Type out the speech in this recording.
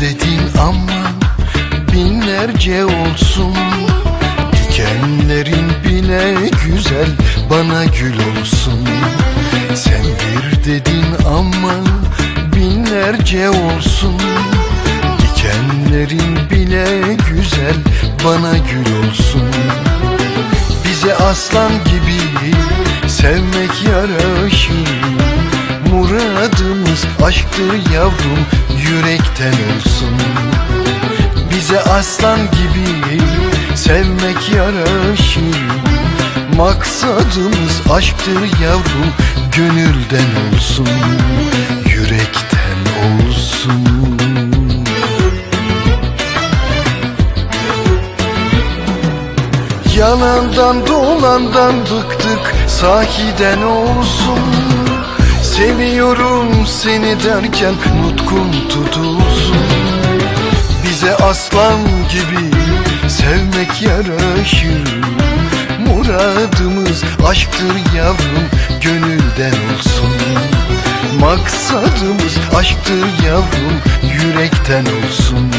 dedin ama binlerce olsun. Dikenlerin bile güzel bana gül olsun. Sen bir dedin ama binlerce olsun. Dikenlerin bile güzel bana gül olsun. Bize aslan gibi sevmek yaraşır Muradımız aşktır yavrum yürekten olsun. Bize aslan gibi sevmek yaraşır. Maksadımız aşktır yavrum gönülden olsun. Yürekten olsun. Yalandan dolandan bıktık sahiden olsun Seviyorum seni derken nutkun tutulsun. Bize aslan gibi sevmek yaraşır. Muradımız aşktır yavrum gönülden olsun. Maksadımız aşktır yavrum yürekten olsun